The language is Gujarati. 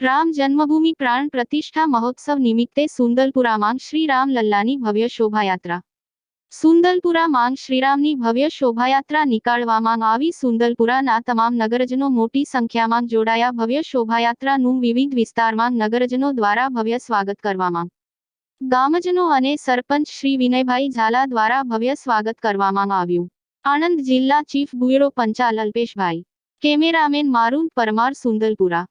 રામ જન્મભૂમિ પ્રાણ પ્રતિષ્ઠા મહોત્સવ નિમિત્તે સુંદલપુરામાં શ્રી રામ લલ્લાની ભવ્ય શોભાયાત્રા. સુંદલપુરામાં શ્રીરામની ભવ્ય શોભાયાત્રા નીકાળવામાં આવી. સુંદલપુરાના તમામ નગરજનો મોટી સંખ્યામાં જોડાયા. ભવ્ય શોભાયાત્રાનું વિવિધ વિસ્તારમાં નગરજનો દ્વારા ભવ્ય સ્વાગત કરવામાં. ગામજનો અને સરપંચ શ્રી વિનયભાઈ ઝાલા દ્વારા ભવ્ય સ્વાગત કરવામાં આવ્યું. આણંદ જિલ્લા chief bureau Panchal Alpeshbhai. Cameraman Marun Parmar Sundalpura